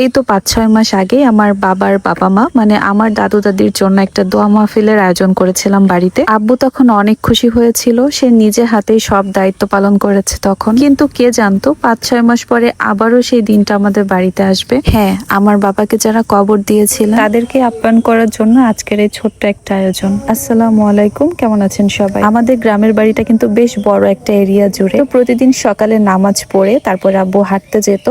এই তো পাঁচ, ছয় মাস আগে আমার বাবার বাবা মা মানে আমার দাদু দাদির জন্য একটা দোয়া মাহফিলের আয়োজন করেছিলাম বাড়িতে। আব্বু তখন অনেক খুশি হয়েছিল, সে নিজে হাতেই সব দায়িত্ব পালন করেছে তখন। কিন্তু কে জানতো, পাঁচ, ছয় মাস পরে আবারও সেই দিনটা আমাদের বাড়িতে আসবে। হ্যাঁ আমার বাবাকে যারা কবর দিয়েছিলেন, তাদেরকে আপ্যায়ন করার জন্য আজকের এই ছোট্ট একটা আয়োজন। আসসালামু আলাইকুম, কেমন আছেন সবাই? আমাদের গ্রামের বাড়িটা কিন্তু বেশ বড় একটা এরিয়া জুড়ে। প্রতিদিন সকালে নামাজ পড়ে, তারপর আব্বু হাঁটতে যেত।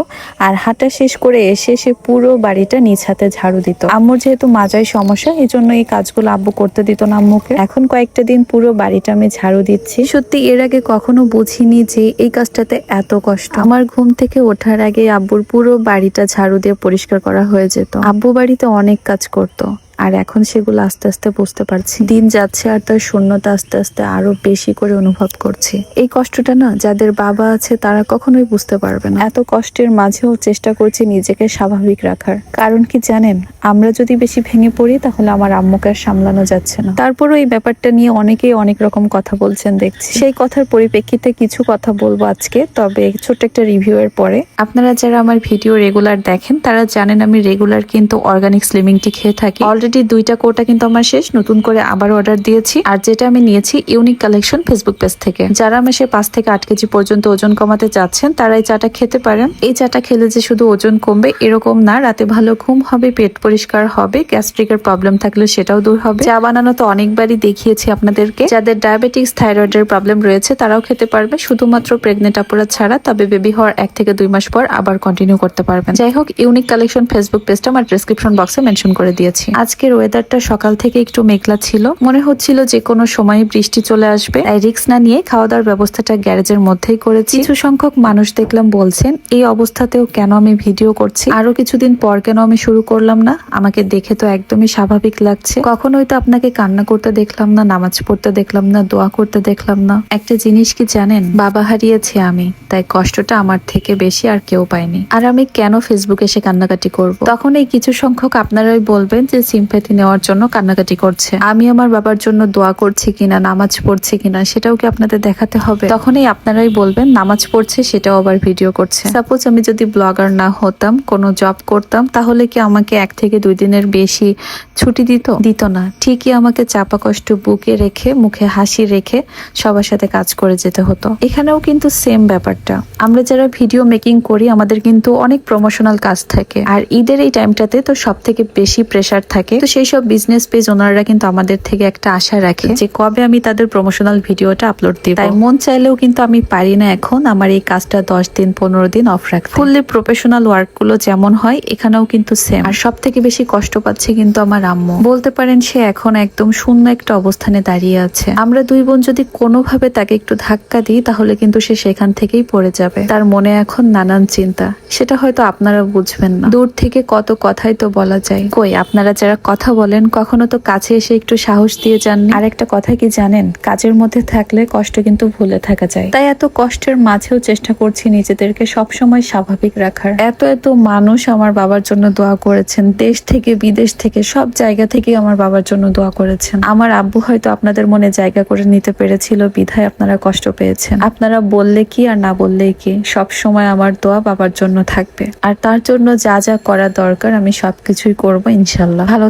আর হাঁটা শেষ করে এসে সে পুরো বাড়িটা নিজ হাতে ঝাড়ু দিত। আম্মুর যেহেতু মাজায় সমস্যা এই জন্য এই কাজগুলো আব্বু করতে দিত না আম্মুকে। এখন কয়েকটা দিন পুরো বাড়িটা আমি ঝাড়ু দিচ্ছি। সত্যি, এর আগে কখনো বুঝিনি যে এই কাজটাতে এত কষ্ট। আমার ঘুম থেকে ওঠার আগে আব্বুর পুরো বাড়িটা ঝাড়ু দিয়ে পরিষ্কার করা হয়ে যেত। আব্বু বাড়িতে অনেক কাজ করতো। আর এখন সেগুলো আস্তে আস্তে বুঝতে পারছি। দিন যাচ্ছে আর তার শূন্যতা আস্তে আস্তে আরও বেশি করে অনুভব করছি। এই কষ্টটা না যাদের বাবা আছে তারা কখনোই বুঝতে পারবে না। এত কষ্টের মাঝেও চেষ্টা করছি নিজেকে স্বাভাবিক রাখার। কারণ কি জানেন? আমরা যদি বেশি ভেঙে পড়ি তাহলে আমার আম্মুকে আর সামলানো যাচ্ছে না। তারপরও এই ব্যাপারটা নিয়ে অনেকেই অনেক রকম কথা বলছেন দেখছি। সেই কথার পরিপ্রেক্ষিতে কিছু কথা বলব আজকে, তবে ছোট্ট একটা রিভিউ এর পরে। আপনারা যারা আমার ভিডিও রেগুলার দেখেন, তারা জানেন আমি রেগুলার কিন্তু অর্গানিক স্লিমিং টি খেয়ে থাকি। অলরেডি দুইটা কোটা কিন্তু আমার শেষ, নতুন করে আবার অর্ডার দিয়েছি। আর যেটা আমি নিয়েছি ইউনিক কালেকশন ফেসবুক পেজ থেকে। যারা মাসে পাঁচ থেকে আট কেজি পর্যন্ত ওজন কমাতে চাচ্ছেন, তারা এই চাটা খেতে পারেন। এই চাটা খেলে যে শুধু ওজন কমবে, এরকম না। রাতে ভালো ঘুম হবে, পেট পরিষ্কার হবে গ্যাস্ট্রিকের প্রবলেম থাকলে সেটাও দূর হবে। চা বানানো তো অনেকবারই দেখিয়েছি আপনাদেরকে। যাদের ডায়াবেটিক্স থাইরয়েডের প্রবলেম রয়েছে, তারাও খেতে পারবে। শুধুমাত্র প্রেগনেন্ট আপুরা ছাড়া, তবে বেবি হওয়ার এক থেকে দুই মাস পর আবার কন্টিনিউ করতে পারবেন। যাই হোক ইউনিক কালেকশন ফেসবুক পেজটা আমার ডিসক্রিপশন বক্সে মেনশন করে দিয়েছি। আজকের ওয়েদারটা সকাল থেকে একটু মেঘলা ছিল। মনে হচ্ছিল যে কোনো সময় বৃষ্টি চলে আসবে। তাই রিক্স না নিয়ে খাওয়া দাওয়ার ব্যবস্থাটা গ্যারেজের মধ্যেই করেছি। কিছু সংখ্যক মানুষ দেখলাম বলছেন, এই অবস্থাতেও কেন আমি ভিডিও করছি? আরও কিছুদিন পর কেন আমি শুরু করলাম না? আমাকে দেখে তো একদমই স্বাভাবিক লাগছে। কখনোই তো আপনাকে কান্না করতে দেখলাম না, নামাজ পড়তে দেখলাম না, দোয়া করতে দেখলাম না। একটা জিনিস কি জানেন? বাবা হারিয়েছে আমি, তাই কষ্টটা আমার থেকে বেশি আর কেউ পায়নি। আর আমি কেন ফেসবুকে এসে কান্নাকাটি করব? তখন এই কিছু সংখ্যক আপনারাই বলবেন যে সিম্প্যাথি নেওয়ার জন্য কান্নাকাটি করছে। আমি আমার বাবার জন্য দোয়া করছি কিনা, নামাজ পড়ছি কিনা, সেটাও কি আপনাদের দেখাতে হবে? তখনই আপনারাই বলবেন, নামাজ পড়ছে, সেটাও আবার ভিডিও করছে। সাপোজ আমি যদি ব্লগার না হতাম, কোনো জব করতাম, তাহলে কি আমাকে এক থেকে দুই দিনের বেশি ছুটি দিত? দিত না। ঠিকই আমাকে চাপা কষ্ট বুকে রেখে, মুখে হাসি রেখে সবার সাথে কাজ করে যেতে হতো। এখানেও কিন্তু সেম ব্যাপারটা। আমরা যারা ভিডিও মেকিং করি, আমাদের কিন্তু অনেক প্রমোশনাল কাজ থাকে। আর ঈদের এই টাইমটাতে তো সব থেকে বেশি প্রেসার থাকে তো সেই সব বিজনেস পেজ ওনারা কিন্তু আমাদের থেকে একটা আশা রাখে যে কবে আমি তাদের প্রমোশনাল ভিডিওটা আপলোড দিব। তাই মন চাইলেও কিন্তু আমি পারি না এখন আমার এই কাজটা দশ দিন পনেরো দিন অফ রাখতে। ফুললি প্রফেশনাল ওয়ার্কগুলো যেমন হয় এখানেও কিন্তু সেম আর সব থেকে বেশি কষ্ট পাচ্ছে কিন্তু আমার আম্মু। বলতে পারেন সে এখন একদম শূন্য একটা অবস্থানে দাঁড়িয়ে আছে। আমরা দুই বোন যদি কোনোভাবে তাকে একটু ধাক্কা দিই তাহলে কিন্তু সে সেখান থেকেই পড়ে যাবে। তার মনে এখন নানান চিন্তা। সেটা হয়তো আপনারা বুঝবেন না। দূর থেকে কত কথাই তো বলা যায়। কই আপনারা যারা কথা বলেন, কখনো তো কাছে এসে একটু সাহস দিয়ে যান আর একটা কথা কি জানেন, কাজের মধ্যে থাকলে কষ্ট কিন্তু ভুলে থাকা যায়। তাই এত কষ্টের মাঝেও চেষ্টা করছি নিজেদেরকে সব সময় স্বাভাবিক রাখার। এত এত মানুষ আমার বাবার জন্য দোয়া করেছেন, দেশ থেকে, বিদেশ থেকে, সব জায়গা থেকে আমার বাবার জন্য দোয়া করেছেন। আমার আব্বু হয়তো আপনাদের মনে জায়গা করে নিতে পেরেছিল, বিধায় আপনারা কষ্ট পেয়েছেন। আপনারা বললে কি আর না বললে কি, সব সময় আমার দোয়া বাবার জন্য থাকবে। আর তার জন্য যা যা করা দরকার আমি সবকিছুই করব ইনশাল্লাহ। ভালো